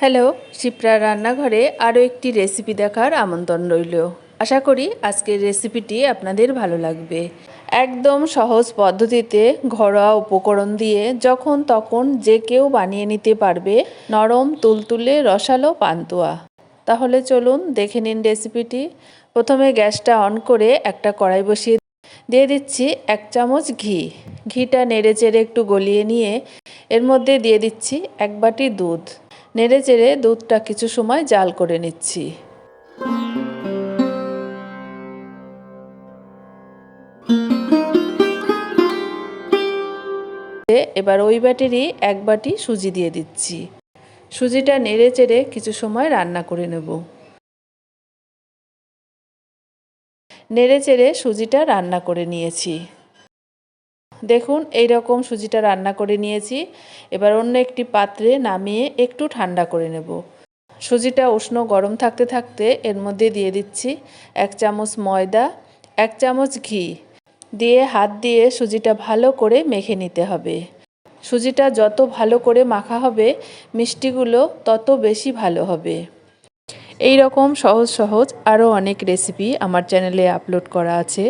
Hello, Shipra রান্নাঘরে আরও একটি রেসিপি দেখার আমন্ত্রণ রইল। আশা করি আজকের রেসিপিটি আপনাদের ভালো লাগবে। একদম সহজ পদ্ধতিতে ঘরোয়া উপকরণ দিয়ে যখন তখন যে কেউ বানিয়ে নিতে পারবে নরম তুলতুলে রসালো পান্তুয়া। তাহলে চলুন দেখে নিন রেসিপিটি। প্রথমে গ্যাসটা অন করে একটা কড়াই বসিয়ে দিয়ে দিচ্ছি এক চামচ ঘি। ঘিটা নেড়ে চেড়ে একটু গলিয়ে নিয়ে এর মধ্যে দিয়ে দিচ্ছি এক বাটি দুধ। নেড়ে চেড়ে দুধটা কিছু সময় জাল করে নিচ্ছি। এবার ওই বাটিরই এক বাটি সুজি দিয়ে দিচ্ছি। সুজিটা নেড়ে চেড়ে কিছু সময় রান্না করে নেব। নেড়ে চেড়ে সুজিটা রান্না করে নিয়েছি। দেখুন এই রকম সুজিটা রান্না করে নিয়েছি। এবার অন্য একটি পাত্রে নামিয়ে একটু ঠান্ডা করে নেব। সুজিটা উষ্ণ গরম থাকতে থাকতে এর মধ্যে দিয়ে দিচ্ছি এক চামচ ময়দা, এক চামচ ঘি। দিয়ে হাত দিয়ে সুজিটা ভালো করে মেখে নিতে হবে। সুজিটা যত ভালো করে মাখা হবে, মিষ্টিগুলো তত বেশি ভালো হবে। এই রকম সহজ সহজ আরও অনেক রেসিপি আমার চ্যানেলে আপলোড করা আছে।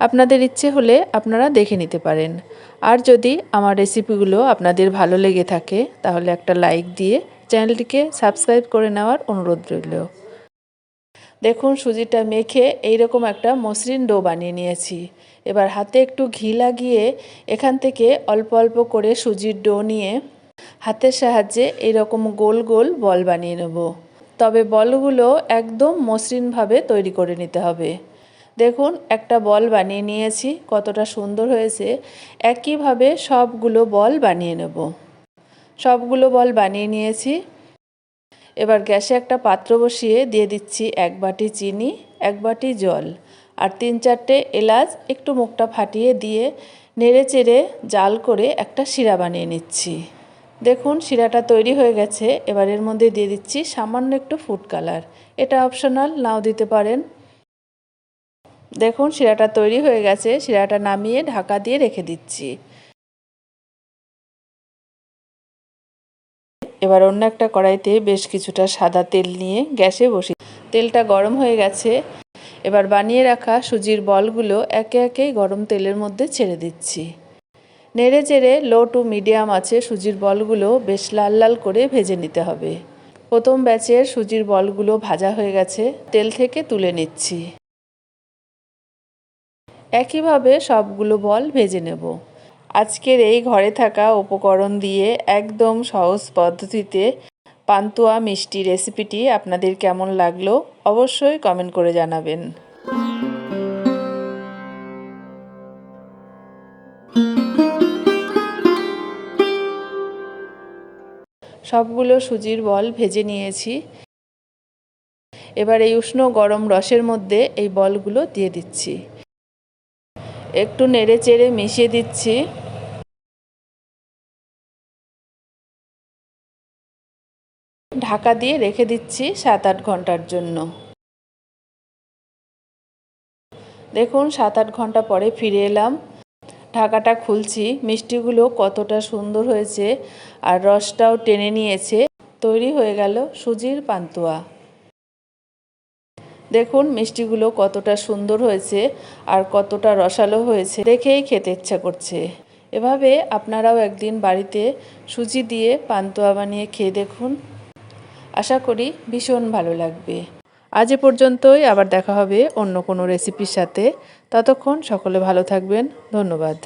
আপনাদের ইচ্ছে হলে আপনারা দেখে নিতে পারেন। আর যদি আমার রেসিপিগুলো আপনাদের ভালো লেগে থাকে, তাহলে একটা লাইক দিয়ে চ্যানেলটিকে সাবস্ক্রাইব করে নেওয়ার অনুরোধ রইল। দেখুন সুজিটা মেখে এইরকম একটা মসৃণ ডো বানিয়ে নিয়েছি। এবার হাতে একটু ঘি লাগিয়ে এখান থেকে অল্প অল্প করে সুজির ডো নিয়ে হাতের সাহায্যে এইরকম গোল গোল বল বানিয়ে নেব। তবে বলগুলো একদম মসৃণভাবে তৈরি করে নিতে হবে। দেখুন, একটা বল বানিয়ে নিয়েছি, কতটা সুন্দর হয়েছে। একইভাবে সবগুলো বল বানিয়ে নেব। সবগুলো বল বানিয়ে নিয়েছি। এবার গ্যাসে একটা পাত্র বসিয়ে দিয়ে দিচ্ছি এক বাটি চিনি, এক বাটি জল আর তিন চারটে এলাচ একটু মুখটা ফাটিয়ে দিয়ে নেড়ে চেড়ে জাল করে একটা শিরা বানিয়ে নিচ্ছি। দেখুন, শিরাটা তৈরি হয়ে গেছে। এবার এর মধ্যে দিয়ে দিচ্ছি সামান্য একটু ফুড কালার। এটা অপশনাল, নাও দিতে পারেন। দেখুন, শিরাটা তৈরি হয়ে গেছে। শিরাটা নামিয়ে ঢাকা দিয়ে রেখে দিচ্ছি। এবার অন্য একটা কড়াইতে বেশ কিছুটা সাদা তেল নিয়ে গ্যাসে বসি তেলটা গরম হয়ে গেছে। এবার বানিয়ে রাখা সুজির বলগুলো একে একে গরম তেলের মধ্যে ছেড়ে দিচ্ছি। নেড়ে চেড়ে লো টু মিডিয়াম আছে সুজির বলগুলো বেশ লাল লাল করে ভেজে নিতে হবে। প্রথম ব্যাচের সুজির বলগুলো ভাজা হয়ে গেছে। তেল থেকে তুলে নিচ্ছি। একইভাবে সবগুলো বল ভেজে নেব। আজকের এই ঘরে থাকা উপকরণ দিয়ে একদম সহজ পদ্ধতিতে পান্তুয়া মিষ্টি রেসিপিটি আপনাদের কেমন লাগল অবশ্যই কমেন্ট করে জানাবেন। সবগুলো সুজির বল ভেজে নিয়েছি। এবার এই উষ্ণ গরম রসের মধ্যে এই বলগুলো দিয়ে দিচ্ছি। একটু নেড়ে চেড়ে মিশিয়ে দিচ্ছি। ঢাকা দিয়ে রেখে দিচ্ছি সাত আট ঘণ্টার জন্য। দেখুন, সাত আট ঘণ্টা পরে ফিরে এলাম। ঢাকাটা খুলছি। মিষ্টিগুলো কতটা সুন্দর হয়েছে আর রসটাও টেনে নিয়েছে। তৈরি হয়ে গেল সুজির পান্তুয়া। দেখুন মিষ্টিগুলো কতটা সুন্দর হয়েছে আর কতটা রসালো হয়েছে, দেখেই খেতে ইচ্ছা করছে। এভাবে আপনারাও একদিন বাড়িতে সুজি দিয়ে পান্তুয়া বানিয়ে খেয়ে দেখুন। আশা করি ভীষণ ভালো লাগবে। আজ এ পর্যন্তই, আবার দেখা হবে অন্য কোনো রেসিপির সাথে। ততক্ষণ সকলে ভালো থাকবেন। ধন্যবাদ।